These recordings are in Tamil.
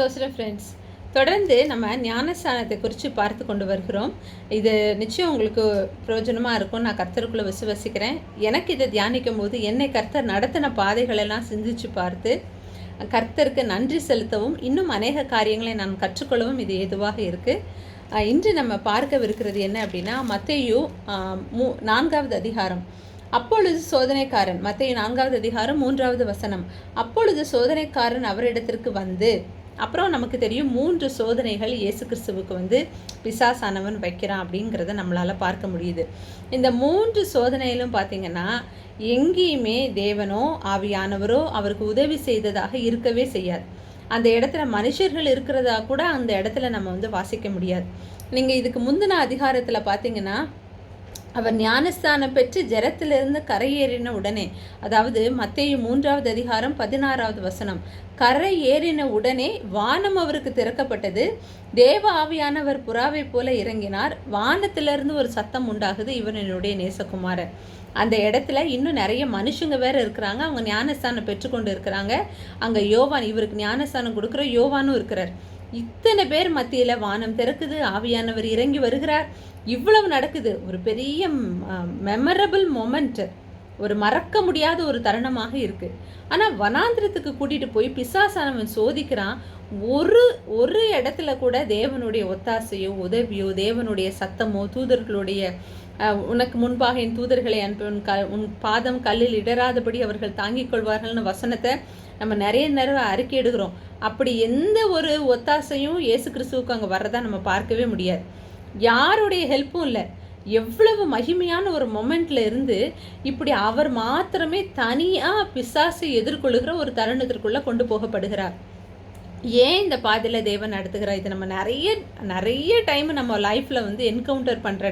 சோசியல் ஃப்ரெண்ட்ஸ் தொடர்ந்து நம்ம ஞானஸ்தானத்தை குறித்து பார்த்து கொண்டு வருகிறோம். இது நிச்சயம் உங்களுக்கு பிரயோஜனமாக இருக்கும். நான் கர்த்தருக்குள்ளே விசுவசிக்கிறேன். எனக்கு இதை தியானிக்கும் போது என்னை கர்த்தர் நடத்தின பாதைகளெல்லாம் சிந்திச்சு பார்த்து கர்த்தருக்கு நன்றி செலுத்தவும் இன்னும் அநேக காரியங்களை நான் கற்றுக்கொள்ளவும் இது ஏதுவாக இருக்குது இன்று நம்ம பார்க்கவிருக்கிறது என்ன அப்படின்னா மத்தேயு மூ நான்காவது அதிகாரம். அப்பொழுது சோதனைக்காரன் மத்திய நான்காவது அதிகாரம் மூன்றாவது வசனம். அப்பொழுது சோதனைக்காரன் அவரிடத்திற்கு வந்து அப்புறம் நமக்கு தெரியும் மூன்று சோதனைகள் இயேசு கிறிஸ்துவுக்கு வந்து பிசாசானவன் வைக்கிறான் அப்படிங்கிறத நம்மளால் பார்க்க முடியுது. இந்த மூன்று சோதனையிலும் பார்த்தீங்கன்னா எங்கேயுமே தேவனோ ஆவியானவரோ அவருக்கு உதவி செய்ததாக இருக்கவே செய்யாது. அந்த இடத்துல மனுஷர்கள் இருக்கிறதா கூட அந்த இடத்துல நம்ம வந்து வாசிக்க முடியாது. நீங்கள் இதுக்கு முந்தின அதிகாரத்தில் பார்த்தீங்கன்னா அவர் ஞானஸ்தானம் பெற்று ஜரத்திலிருந்து கரையேறின உடனே அதாவது மத்திய மூன்றாவது அதிகாரம் பதினாறாவது வசனம் கரை ஏறின உடனே வானம் அவருக்கு திறக்கப்பட்டது. தேவ ஆவியானவர் புறாவை போல இறங்கினார். வானத்திலிருந்து ஒரு சத்தம் உண்டாகுது. இவர் என்னுடைய நேசகுமாரர். அந்த இடத்துல இன்னும் நிறைய மனுஷங்க வேற இருக்கிறாங்க. அவங்க ஞானஸ்தானம் பெற்றுக்கொண்டு இருக்கிறாங்க. அங்கே யோவான் இவருக்கு ஞானஸ்தானம் கொடுக்குற யோவானும் இருக்கிறார். இத்தனை பேர் மத்தியில் வானம் திறக்குது ஆவியானவர் இறங்கி வருகிறார். இவ்வளவு நடக்குது. ஒரு பெரிய மெமரபிள் மொமெண்ட் ஒரு மறக்க முடியாத ஒரு தருணமாக இருக்குது ஆனால் வனாந்திரத்துக்கு கூட்டிகிட்டு போய் பிசாசானவன் சோதிக்கிறான். ஒரு ஒரு இடத்துல கூட தேவனுடைய ஒத்தாசையோ உதவியோ தேவனுடைய சத்தமோ தூதர்களுடைய உனக்கு முன்பாக என் தூதர்களை அனுப்பி உன் க உன் பாதம் கல்லில் இடராதபடி அவர்கள் தாங்கிக் கொள்வார்கள்னு வசனத்தை நம்ம நிறைய நேரம் அறிக்கையிடுகிறோம் அப்படி எந்த ஒரு ஒத்தாசையும் இயேசு கிறிஸ்துவுக்கு அங்கே வர்றதா நம்ம பார்க்கவே முடியாது. யாருடைய ஹெல்ப்பும் இல்லை. எவ்வளவு மகிமையான ஒரு மொமெண்ட்ல இருந்து இப்படி அவர் மாத்திரமே தனியாக பிசாசை எதிர்கொள்ளுகிற ஒரு தருணத்திற்குள்ள கொண்டு போகப்படுகிறார். ஏன் இந்த பாதையில் தேவன் நடத்துகிறார்? இது நம்ம நிறைய நிறைய டைம் நம்ம லைஃப்பில் வந்து என்கவுண்டர் பண்ணுற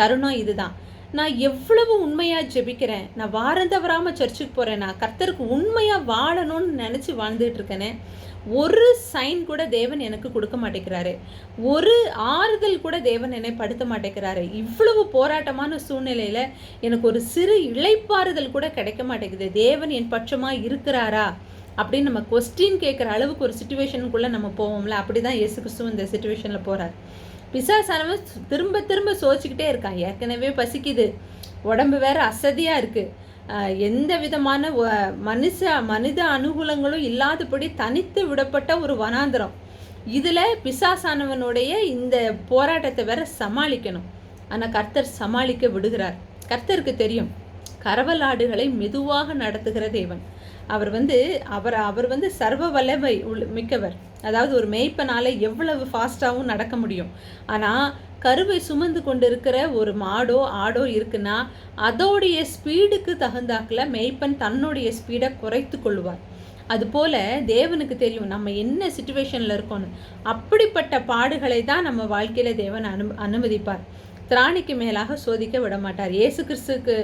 தருணம் இதுதான். நான் எவ்வளவு உண்மையாக ஜெபிக்கிறேன்? நான் வாரம் தவறாமல் சர்ச்சுக்கு போகிறேன் நான் கர்த்தருக்கு உண்மையாக வாழணும்னு நினச்சி வாழ்ந்துட்டு இருக்கேனே ஒரு சைன் கூட தேவன் எனக்கு கொடுக்க மாட்டேங்கிறாரு. ஒரு ஆறுதல் கூட தேவன் என்னை படுத்த மாட்டேங்கிறாரு. இவ்வளவு போராட்டமான சூழ்நிலையில் எனக்கு ஒரு சிறு இழைப்பாறுதல் கூட கிடைக்க மாட்டேங்குது. தேவன் என் பட்சமாக இருக்கிறாரா? அப்படின்னு நம்ம கொஸ்டின் கேட்குற அளவுக்கு ஒரு சுச்சுவேஷனுக்குள்ளே நம்ம போவோம்ல அப்படி தான் இயேசு கிறிஸ்துவ இந்த சுச்சுவேஷனில் போகிறார் பிசாசானவன் திரும்ப திரும்ப சோச்சிக்கிட்டே இருக்கான். ஏற்கனவே பசிக்குது. உடம்பு வேற அசதியாக இருக்குது எந்த விதமான வ- மனுஷ மனித அனுகூலங்களும் இல்லாதபடி தனித்து விடப்பட்ட ஒரு வனாந்திரம். இதில் பிசாசானவனுடைய இந்த போராட்டத்தை வேற சமாளிக்கணும். ஆனால் கர்த்தர் சமாளிக்க விடுகிறார். கர்த்தருக்கு தெரியும். கரவலாடுகளை மெதுவாக நடத்துகிற தேவன். அவர் வந்து அவர் அவர் வந்து சர்வ வல்லமை உள்ள மிக்கவர். அதாவது ஒரு மேய்ப்பனால எவ்வளவு ஃபாஸ்ட்டாகவும் நடக்க முடியும். ஆனால் கருவை சுமந்து கொண்டு இருக்கிற ஒரு மாடோ ஆடோ இருக்குன்னா அதோடைய ஸ்பீடுக்கு தகுந்தாக்கில் மேய்ப்பன் தன்னுடைய ஸ்பீடை குறைத்து கொள்வார். அதுபோல தேவனுக்கு தெரியும் நம்ம என்ன சுச்சுவேஷனில் இருக்கோன்னு அப்படிப்பட்ட பாடுகளை தான் நம்ம வாழ்க்கையில் தேவன் அனு அனுமதிப்பார். திராணிக்கு மேலாக சோதிக்க விட மாட்டார் இயேசு கிறிஸ்துக்கு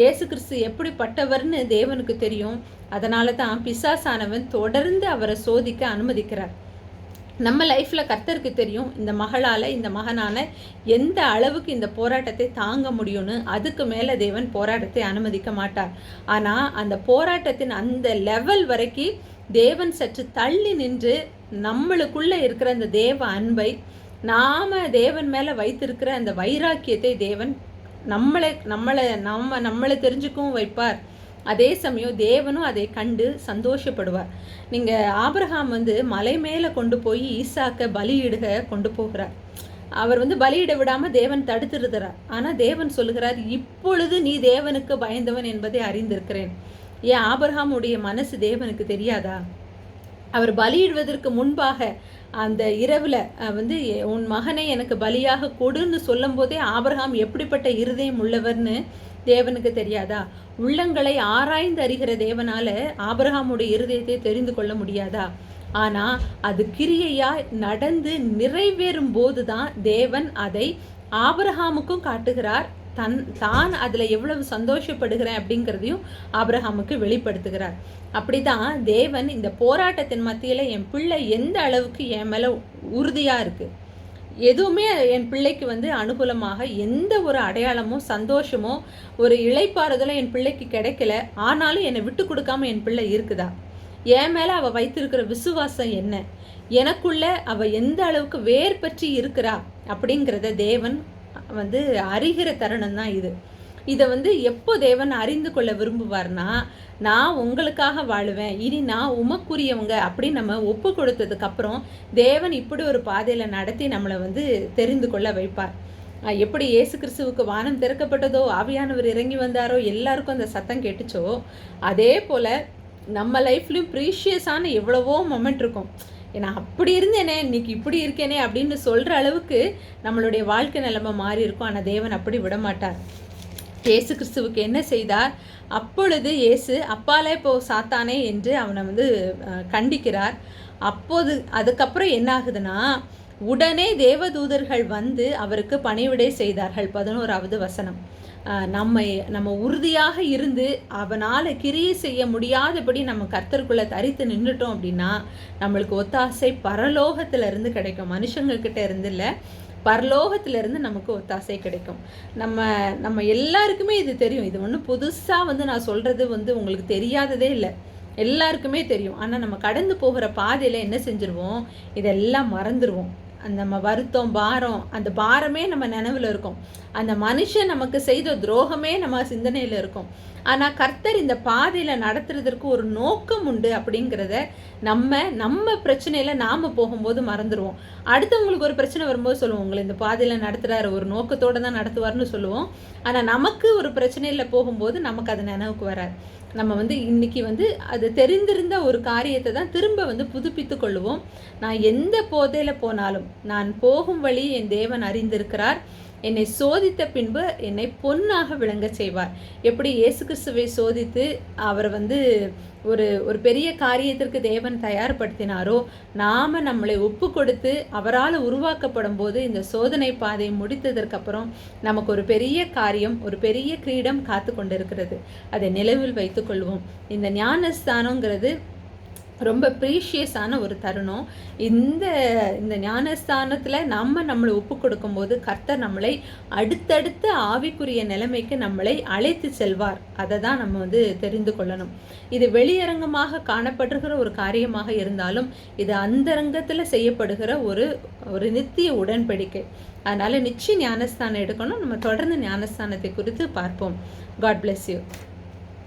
இயேசு கிறிஸ்து எப்படிப்பட்டவர்னு தேவனுக்கு தெரியும். அதனால தான் பிசாசானவன் தொடர்ந்து அவரை சோதிக்க அனுமதிக்கிறார். நம்ம லைஃப்பில் கர்த்தருக்கு தெரியும் இந்த மகளால் இந்த மகனால் எந்த அளவுக்கு இந்த போராட்டத்தை தாங்க முடியும்னு அதுக்கு மேலே தேவன் போராட்டத்தை அனுமதிக்க மாட்டார். ஆனால் அந்த போராட்டத்தின் அந்த லெவல் வரைக்கும் தேவன் சற்று தள்ளி நின்று நம்மளுக்குள்ளே இருக்கிற அந்த தேவ அன்பை நாம் தேவன் மேலே வைத்திருக்கிற அந்த வைராக்கியத்தை தேவன் நம்மளை நம்மளை நம்ம நம்மளை தெரிஞ்சுக்கவும் வைப்பார். அதே சமயம் தேவனும் அதை கண்டு சந்தோஷப்படுவார். நீங்கள் ஆபிரகாம் வந்து மலை மேலே கொண்டு போய் ஈசாக்க பலியிடுக கொண்டு போகிறார். அவர் வந்து பலியிட விடாமல் தேவன் தடுத்துருக்கிறார். ஆனால் தேவன் சொல்லுகிறார் இப்பொழுது நீ தேவனுக்கு பயந்தவன் என்பதை அறிந்திருக்கிறேன். ஏன் ஆபிரகாமுடைய மனசு தேவனுக்கு தெரியாதா? அவர் பலியிடுவதற்கு முன்பாக அந்த இரவில் வந்து உன் மகனை எனக்கு பலியாக கொடுன்னு சொல்லும்போதே ஆபரகாம் எப்படிப்பட்ட இருதயம் உள்ளவர்னு தேவனுக்கு தெரியாதா? உள்ளங்களை ஆராய்ந்து அறிகிற தேவனால ஆபரகாமுடைய இருதயத்தை தெரிந்து கொள்ள முடியாதா? ஆனா அது கிரியையா நடந்து நிறைவேறும் போதுதான் தேவன் அதை ஆபரகாமுக்கும் காட்டுகிறார். தன் தான் அதில் எவ்வளவு சந்தோஷப்படுகிறேன் அப்படிங்கிறதையும் ஆபிரகாமுக்கு வெளிப்படுத்துகிறார். அப்படிதான் தேவன் இந்த போராட்டத்தின் மத்தியில் என் பிள்ளை எந்த அளவுக்கு என் மேலே உறுதியாக இருக்குது எதுவுமே என் பிள்ளைக்கு வந்து அனுகூலமாக எந்த ஒரு அடையாளமோ சந்தோஷமோ ஒரு இளைப்பாறுதலோ என் பிள்ளைக்கு கிடைக்கல. ஆனாலும் என்னை விட்டு கொடுக்காம என் பிள்ளை இருக்குதா? என் மேலே அவள் வைத்திருக்கிற விசுவாசம் என்ன? எனக்குள்ள அவள் எந்த அளவுக்கு வேர் பற்றி இருக்கிறா? அப்படிங்கிறத தேவன் வந்து அறிகிற தருணம் தான் இது. இதை வந்து எப்போ தேவன் அறிந்து கொள்ள விரும்புவார்னா நான் உங்களுக்காக வாழுவேன் இனி நான் உமக்குரியவங்க அப்படின்னு நம்ம ஒப்பு கொடுத்ததுக்கப்புறம் தேவன் இப்படி ஒரு பாதையில் நடத்தி நம்மளை வந்து தெரிந்து கொள்ள வைப்பார். எப்படி இயேசு கிறிஸ்துவுக்கு வானம் திறக்கப்பட்டதோ ஆவியானவர் இறங்கி வந்தாரோ எல்லாருக்கும் அந்த சத்தம் கேட்டுச்சோ அதே போல் நம்ம லைஃப்லையும் ப்ரீஷியஸான எவ்வளவோ மொமெண்ட் இருக்கும். ஏன்னா அப்படி இருந்தேனே இன்னைக்கு இப்படி இருக்கேனே அப்படின்னு சொல்கிற அளவுக்கு நம்மளுடைய வாழ்க்கை நிலைமை மாறி இருக்கும். ஆனால் தேவன் அப்படி விட மாட்டார் இயேசு கிறிஸ்துவுக்கு என்ன செய்தார்? அப்பொழுது இயேசு அப்பாலே போ சாத்தானே என்று அவனை வந்து கண்டிக்கிறார். அப்போது அதுக்கப்புறம் என்ன ஆகுதுன்னா உடனே தேவதூதர்கள் வந்து அவருக்கு பணிவிடை செய்தார்கள். பதினோராவது வசனம். நம்ம நம்ம உறுதியாக இருந்து அவனால் கிரியை செய்ய முடியாதபடி நம்ம கர்த்தருக்குள்ளே தரித்து நின்றுட்டோம் அப்படின்னா நம்மளுக்கு ஒத்தாசை பரலோகத்திலிருந்து கிடைக்கும். மனுஷங்கக்கிட்ட இருந்து இல்லை பரலோகத்திலிருந்து நமக்கு ஒத்தாசை கிடைக்கும். நம்ம நம்ம எல்லாருக்குமே இது தெரியும். இது ஒன்றும் புதுசாக வந்து நான் சொல்கிறது வந்து உங்களுக்கு தெரியாததே இல்லை. எல்லாருக்குமே தெரியும். ஆனால் நம்ம கடந்து போகிற பாதையில் என்ன செஞ்சுருவோம்? இதெல்லாம் மறந்துடுவோம் நம்ம வருத்தம் பாரம் அந்த பாரமே நம்ம நினைவில் இருக்கும். அந்த மனுஷன் நமக்கு செய்த துரோகமே நம்ம சிந்தனையில் இருக்கும். ஆனால் கர்த்தர் இந்த பாதையில் நடத்துறதற்கு ஒரு நோக்கம் உண்டு அப்படிங்கிறத நம்ம நம்ம பிரச்சனையில் நாம் போகும்போது மறந்துடுவோம் அடுத்தவங்களுக்கு ஒரு பிரச்சனை வரும்போது சொல்லுவோம் உங்களை இந்த பாதையில் நடத்துகிறாரு ஒரு நோக்கத்தோடு தான் நடத்துவார்னு சொல்லுவோம். ஆனால் நமக்கு ஒரு பிரச்சனையில் போகும்போது நமக்கு அது நினைவுக்கு வராது. நம்ம வந்து இன்னைக்கு வந்து அது தெரிந்திருந்த ஒரு காரியத்தை தான் திரும்ப வந்து புதுப்பித்து கொள்ளுவோம். நான் எந்த போதையில் போனாலும் நான் போகும் வழி என் தேவன் அறிந்திருக்கிறார். என்னை சோதித்த பின்பு என்னை பொன்னாக விளங்க செய்வார். எப்படி இயேசு கிறிஸ்துவை சோதித்து அவர் வந்து ஒரு ஒரு பெரிய காரியத்திற்கு தேவன் தயார்படுத்தினாரோ நாம் நம்மளை ஒப்பு கொடுத்து அவரால் உருவாக்கப்படும் போது இந்த சோதனை பாதை முடித்ததற்கப்புறம் நமக்கு ஒரு பெரிய காரியம் ஒரு பெரிய கிரீடம் காத்து கொண்டிருக்கிறது. அதை நிலவில் வைத்துக்கொள்வோம் இந்த ஞானஸ்தானங்கிறது ரொம்ப ப்ரீஷியஸான ஒரு தருணம். இந்த இந்த ஞானஸ்தானத்தில் நம்ம நம்மளை ஒப்பு கொடுக்கும்போது கர்த்தர் நம்மளை அடுத்தடுத்த ஆவிக்குரிய நிலைமைக்கு நம்மளை அழைத்து செல்வார். அதை தான் நம்ம வந்து தெரிந்து கொள்ளணும். இது வெளியரங்கமாக காணப்படுகிற ஒரு காரியமாக இருந்தாலும் இது அந்தரங்கத்தில் செய்யப்படுகிற ஒரு ஒரு நித்திய உடன்படிக்கை. அதனால் நிச்சயம் ஞானஸ்தானம் எடுக்கணும். நம்ம தொடர்ந்து ஞானஸ்தானத்தை குறித்து பார்ப்போம். God bless you